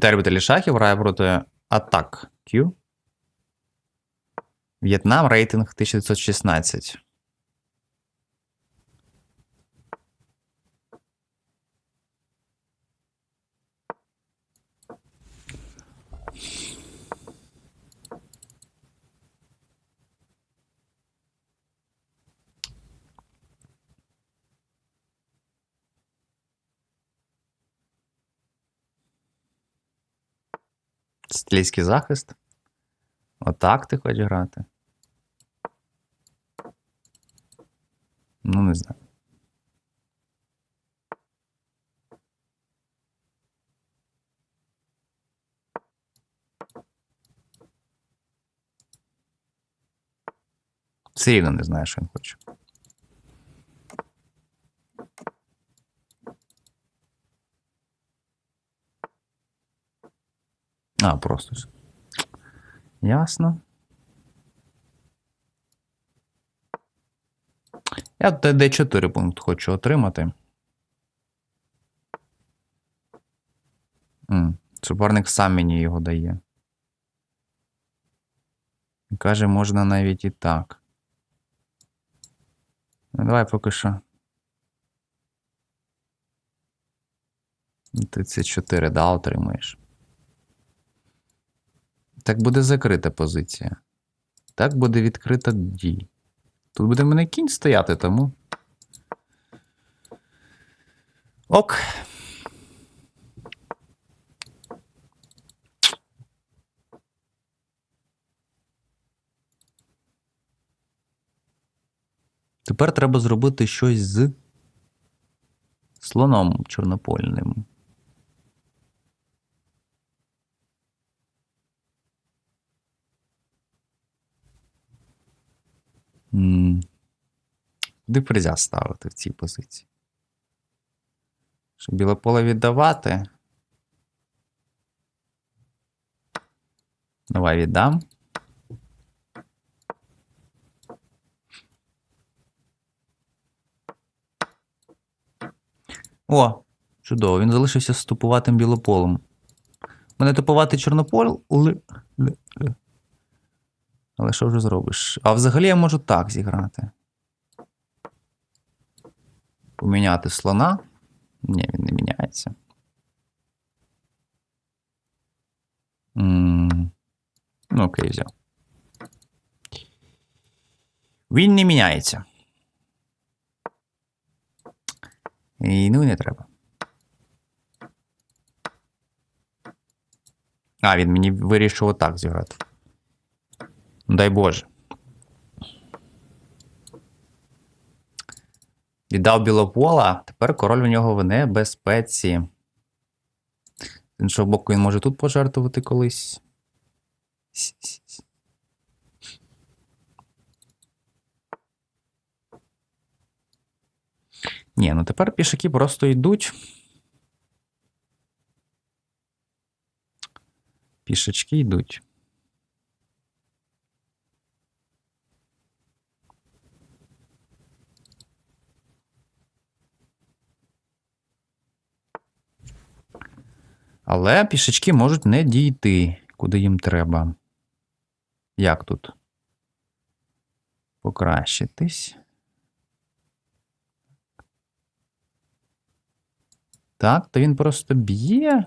Віталій любителі шахів грає проти Атак Q. В'єтнам рейтинг 1916. Стрільський захист. Отак ти хочеш грати. Ну, не знаю. Все рівно не знаю, що він хоче. А, просто. Ясно. Я тут D4 пункт хочу отримати. М, Суперник сам мені його дає. Каже, можна навіть і так. Ну, давай поки що. 34, да, отримуєш. Так буде закрита позиція. Так буде відкрита дій. Тут буде мене кінь стояти, тому. Ок. Тепер треба зробити щось з слоном чорнопольним. Куди ферзя ставити в цій позиції? Щоб біле поле віддавати. Давай віддам. О, чудово, він залишився з тупуватим білополем. Мене тупувати чорнопол. Але що вже зробиш? А взагалі я можу так зіграти. Поміняти слона. Ні, він не міняється. Ну, окей, взяв. Він не міняється. І ну не треба. А, він мені вирішив отак зіграти. Дай Боже. Віддав білопола, тепер король у нього в небезпеці. З іншого боку, він може тут пожертвувати колись. Ні, ну тепер пішаки просто йдуть. Пішачки йдуть. Але пішачки можуть не дійти, куди їм треба. Як тут? Покращитись. Так, то він просто б'є.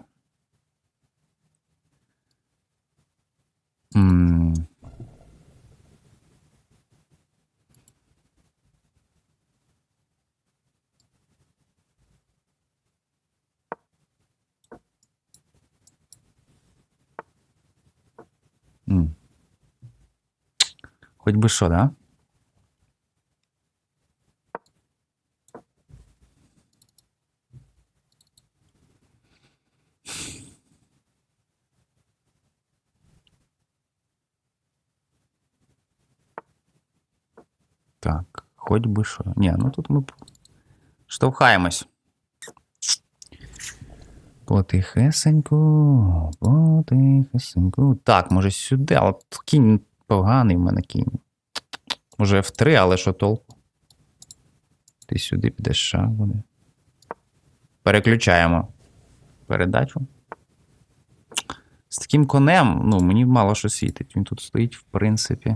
Хоть би що, да? Так, хоть би що. Ні, ну тут ми п- штовхаємось. Потихесеньку, потихесеньку. Так, може сюди, але от кінь Поганий в мене кінь. Може F3, але що толку? Ти сюди підеш шаг буде. Переключаємо передачу. З таким конем, ну, мені мало що світить. Він тут стоїть, в принципі.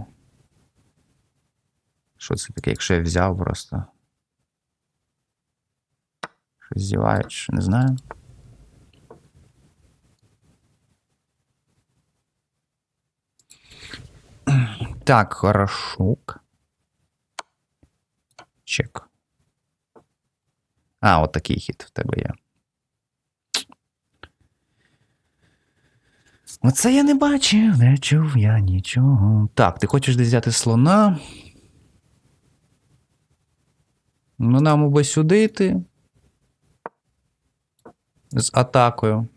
Що це таке, якщо я взяв просто? Щось зівають, що не знаю. Так, хорошук. Чек. А, от такий хід в тебе є. Оце я не бачив, не чув я нічого. Так, ти хочеш десь взяти слона. Ну, нам або сюди йти. З атакою.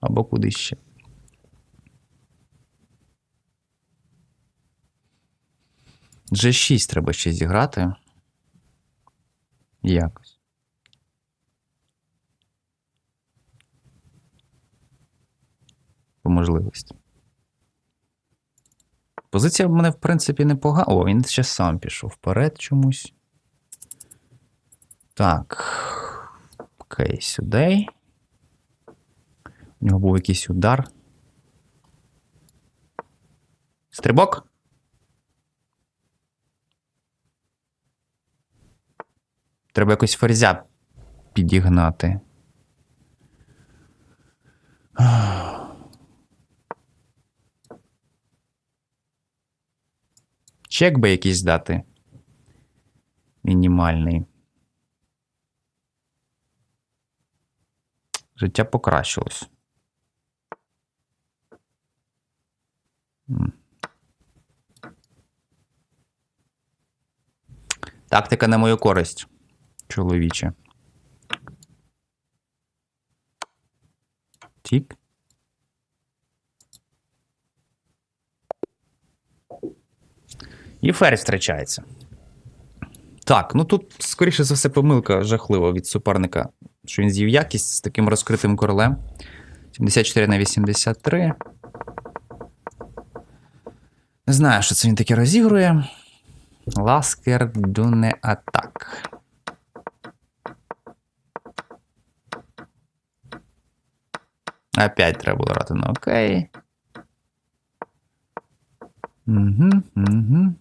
Або куди ще. G6 треба ще зіграти. Якось. По можливості. Позиція в мене, в принципі, непогана. О, він ще сам пішов вперед чомусь. Так. Окей, сюди. У нього був якийсь удар. Стрибок. Треба якось ферзя підігнати. Чек би якийсь дати. Мінімальний. Життя покращилось. Тактика на мою користь, чоловіче. Тік. І ферзь втрачається. Так, ну тут, скоріше за все, помилка жахлива від суперника, що він з'їв якість з таким розкритим королем. 74 на 83. Не знаю, що це він таке розігрує. Ласкер Дюне Атак. Опять треба було грати на окей. Угу, угу.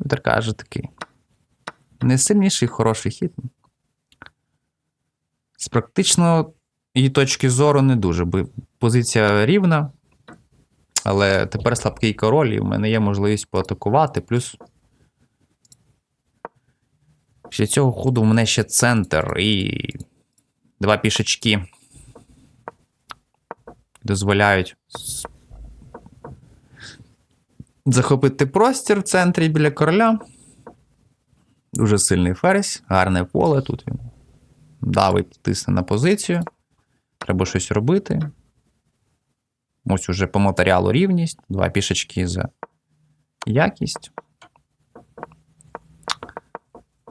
Вітер каже такий. Не сильніший хороший хід. З практично її точки зору не дуже, бо позиція рівна. Але тепер слабкий король, і в мене є можливість поатакувати. Плюс. Після цього ходу в мене ще центр і два пішечки дозволяють захопити простір в центрі біля короля. Дуже сильний ферзь, гарне поле тут він. Давить, тисне на позицію. Треба щось робити. Ось уже по матеріалу рівність. Два пішечки за якість.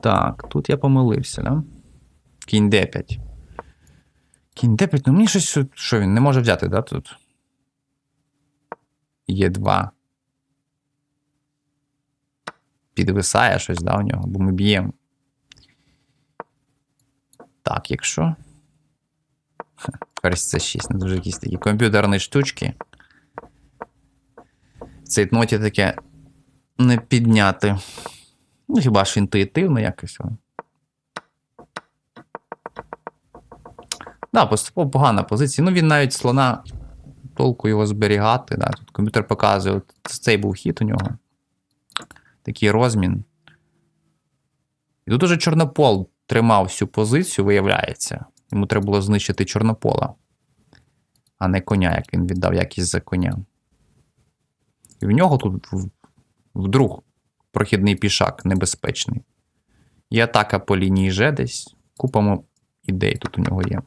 Так, тут я помилився, да? Кінь D5. Кінь D5, ну мені щось. Що він не може взяти, да, тут? Є 2. Підвисає щось, да, у нього, бо ми б'ємо. Так, якщо. Ферзь це 6, не дуже якісь такі комп'ютерні штучки. Цей ноті таке не підняти. Ну, хіба ж інтуїтивно якось. Да, поступово погана позиція. Ну, він навіть слона толку його зберігати. Да. Тут комп'ютер показує, от цей був хід у нього. Такий розмін. І тут уже Чорнопол тримав всю позицію, виявляється. Йому треба було знищити Чорнопола, а не коня, як він віддав якість за коня. І в нього тут вдруг прохідний пішак небезпечний. І атака по лінії Ж десь. Купа ідей тут у нього є.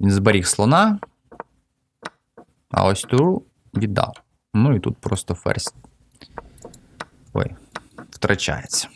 Він зберіг слона. А ось ту віддав. Ну і тут просто ферзь. Ой, втрачається.